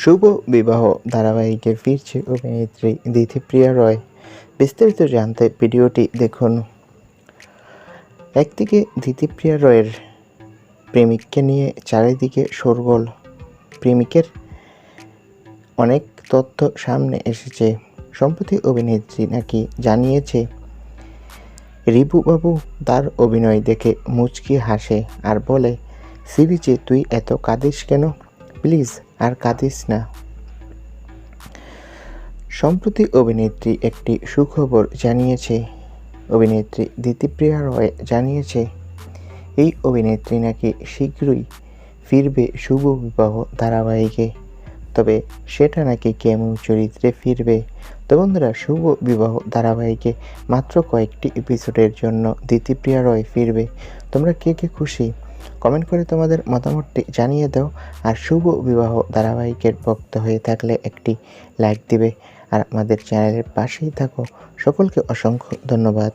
শুভ বিবাহ ধারাবাহিকে ফিরছে অভিনেত্রী দিতিপ্রিয়া রয়। বিস্তারিত জানতে ভিডিওটি দেখুন। একদিকে দিতিপ্রিয়া রয়ের প্রেমিককে নিয়ে চারিদিকে শোরগোল। প্রেমিকের অনেক তথ্য সামনে এসেছে। সম্প্রতি অভিনেত্রী নাকি জানিয়েছে রিবু বাবু তার অভিনয় দেখে মুচকি হাসে আর বলে, সিরিজে তুই এত কাঁদিস কেন? প্লিজ আর কাঁদিস না। সম্প্রতি অভিনেত্রী একটি সুখবর জানিয়েছে। অভিনেত্রী দিতিপ্রিয়া রয় জানিয়েছে, এই অভিনেত্রী নাকি শীঘ্রই ফিরবে শুভ বিবাহ ধারাবাহিকে। তবে সেটা নাকি কেমন চরিত্রে ফিরবে? তো বন্ধুরা, শুভ বিবাহ ধারাবাহিকে মাত্র কয়েকটি এপিসোডের জন্য দিতিপ্রিয়া রয় ফিরবে। তোমরা কে কে খুশি? কমেন্ট করে তোমাদের মতামতটি জানিয়ে দাও। আর শুভ বিবাহ ধারাবাহিকের ভক্ত হয়ে থাকলে একটি লাইক দিবে। আর আমাদের চ্যানেলের পাশেই থাকো। সকলকে অসংখ্য ধন্যবাদ।